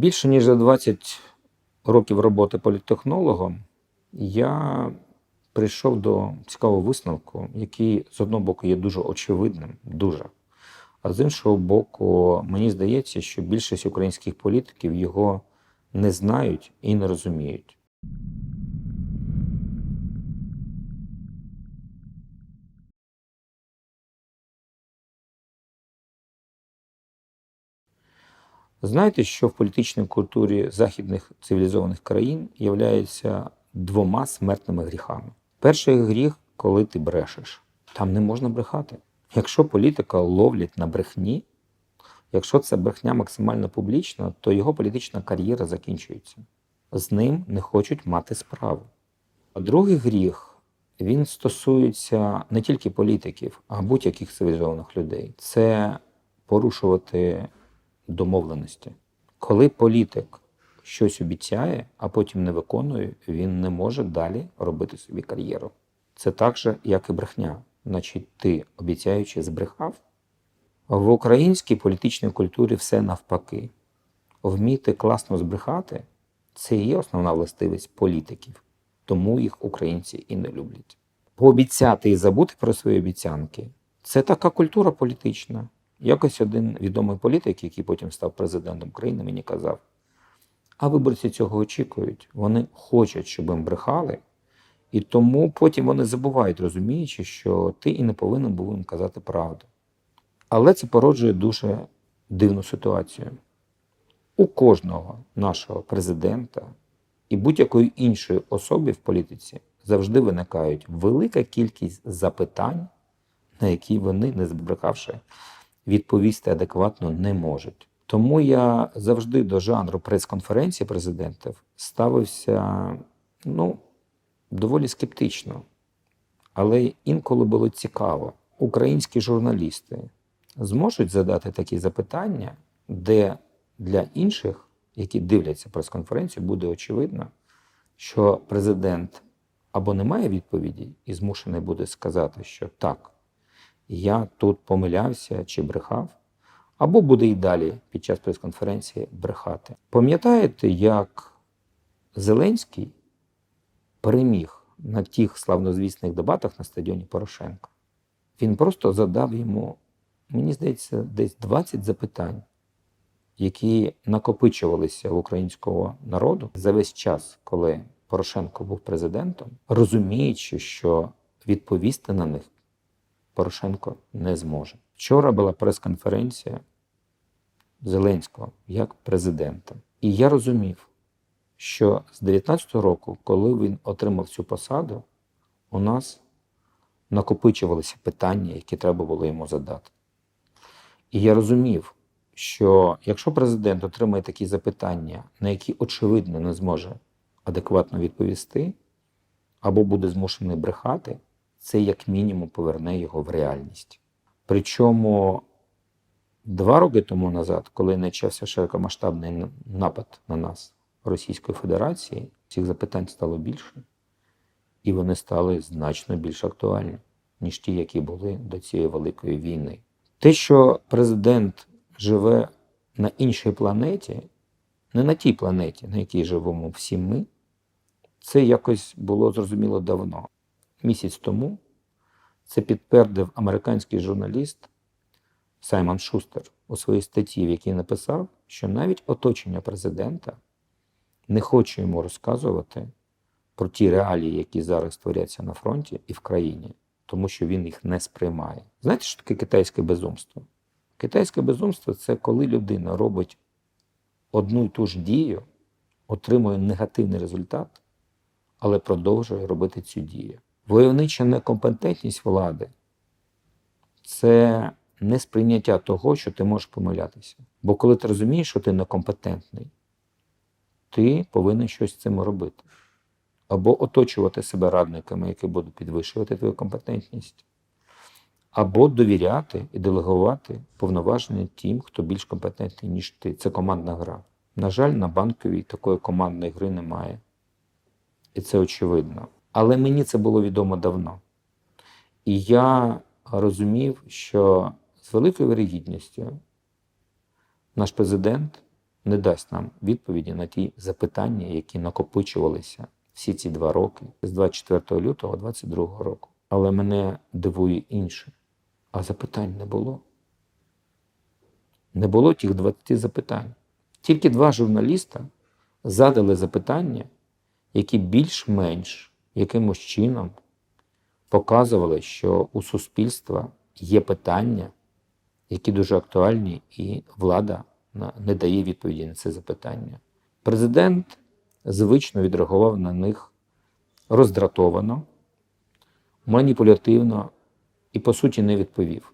Більше ніж за 20 років роботи політтехнологом я прийшов до цікавого висновку, який з одного боку є дуже очевидним, дуже. А з іншого боку, мені здається, що більшість українських політиків його не знають і не розуміють. Знаєте, що в політичній культурі західних цивілізованих країн являється двома смертними гріхами. Перший гріх, коли ти брешеш. Там не можна брехати. Якщо політика ловлять на брехні, якщо це брехня максимально публічна, то його політична кар'єра закінчується. З ним не хочуть мати справу. А другий гріх він стосується не тільки політиків, а будь-яких цивілізованих людей. Це порушувати домовленості. Коли політик щось обіцяє, а потім не виконує, він не може далі робити собі кар'єру. Це так же, як і брехня. Значить, ти, обіцяючи, збрехав. В українській політичній культурі все навпаки. Вміти класно збрехати це і є основна властивість політиків, тому їх українці і не люблять. Пообіцяти і забути про свої обіцянки це така культура політична. Якось один відомий політик, який потім став президентом країни, мені казав: а виборці цього очікують. Вони хочуть, щоб їм брехали, і тому потім вони забувають, розуміючи, що ти і не повинен був їм казати правду. Але це породжує дуже дивну ситуацію. У кожного нашого президента і будь-якої іншої особи в політиці завжди виникають велика кількість запитань, на які вони, не збрехавши, відповісти адекватно не можуть. Тому я завжди до жанру прес-конференції президентів ставився ну, доволі скептично. Але інколи було цікаво, українські журналісти зможуть задати такі запитання, де для інших, які дивляться прес-конференцію, буде очевидно, що президент або не має відповіді і змушений буде сказати, що так, я тут помилявся чи брехав, або буде і далі під час прес-конференції брехати. Пам'ятаєте, як Зеленський переміг на тих славнозвісних дебатах на стадіоні Порошенка? Він просто задав йому, мені здається, десь 20 запитань, які накопичувалися в українського народу за весь час, коли Порошенко був президентом, розуміючи, що відповісти на них Порошенко не зможе. Вчора була прес-конференція Зеленського як президента. І я розумів, що з 19-го року, коли він отримав цю посаду, у нас накопичувалися питання, які треба було йому задати. І я розумів, що якщо президент отримає такі запитання, на які очевидно не зможе адекватно відповісти, або буде змушений брехати, це як мінімум поверне його в реальність. Причому два роки тому назад, коли почався широкомасштабний напад на нас Російської Федерації, цих запитань стало більше, і вони стали значно більш актуальні, ніж ті, які були до цієї великої війни. Те, що президент живе на іншій планеті, не на тій планеті, на якій живемо всі ми, це якось було зрозуміло давно. Місяць тому це підтвердив американський журналіст Саймон Шустер у своїй статті, в якій написав, що навіть оточення президента не хоче йому розказувати про ті реалії, які зараз творяться на фронті і в країні, тому що він їх не сприймає. Знаєте, що таке китайське безумство? Китайське безумство це коли людина робить одну і ту ж дію, отримує негативний результат, але продовжує робити цю дію. Войовнича некомпетентність влади це не сприйняття того, що ти можеш помилятися. Бо коли ти розумієш, що ти некомпетентний, ти повинен щось з цим робити. Або оточувати себе радниками, які будуть підвищувати твою компетентність, або довіряти і делегувати повноваження тим, хто більш компетентний, ніж ти. Це командна гра. На жаль, на банковій такої командної гри немає. І це очевидно. Але мені це було відомо давно. І я розумів, що з великою вирогідністю наш президент не дасть нам відповіді на ті запитання, які накопичувалися всі ці два роки з 24 лютого 2022 року. Але мене дивує інше. А запитань не було. Не було тих 20 запитань. Тільки два журналіста задали запитання, які більш-менш якимось чином показували, що у суспільства є питання, які дуже актуальні, і влада не дає відповіді на це запитання. Президент звично відреагував на них роздратовано, маніпулятивно і, по суті, не відповів.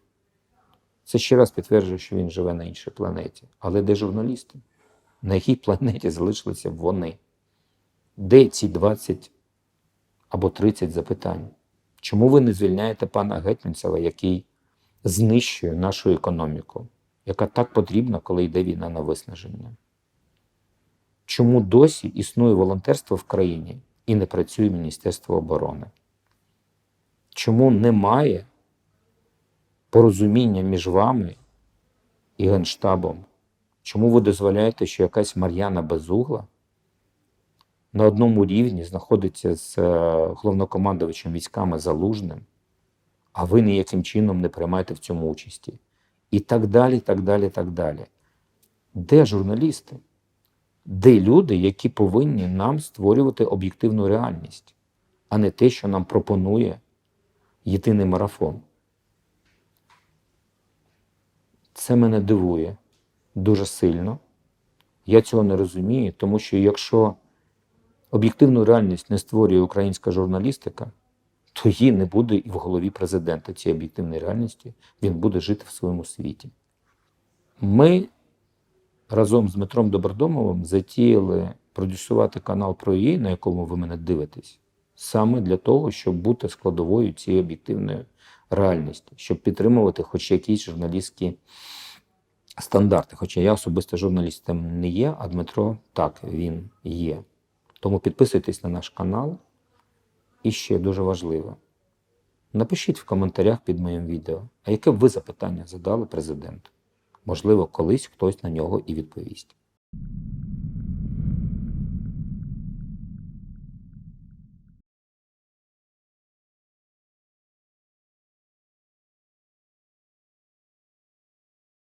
Це ще раз підтверджує, що він живе на іншій планеті. Але де журналісти? На якій планеті залишилися вони? Де ці 20 або 30 запитань? Чому ви не звільняєте пана Гетьманцева, який знищує нашу економіку, яка так потрібна, коли йде війна на виснаження? Чому досі існує волонтерство в країні і не працює Міністерство оборони? Чому немає порозуміння між вами і Генштабом? Чому ви дозволяєте, що якась Мар'яна Безугла на одному рівні знаходиться з е, головнокомандувачем військами Залужним, а ви ніяким чином не приймаєте в цьому участі? І так далі, так далі, так далі. Де журналісти? Де люди, які повинні нам створювати об'єктивну реальність, а не те, що нам пропонує єдиний марафон? Це мене дивує дуже сильно. Я цього не розумію, тому що якщо об'єктивну реальність не створює українська журналістика, то її не буде і в голові президента цієї об'єктивної реальності. Він буде жити в своєму світі. Ми разом з Дмитром Добродомовим затіяли продюсувати канал про її, на якому ви мене дивитесь, саме для того, щоб бути складовою цієї об'єктивної реальності, щоб підтримувати хоч якісь журналістські стандарти. Хоча я особисто журналістом не є, а Дмитро так, він є. Тому підписуйтесь на наш канал. І ще дуже важливо. Напишіть в коментарях під моїм відео, а яке б ви запитання задали президенту? Можливо, колись хтось на нього і відповість.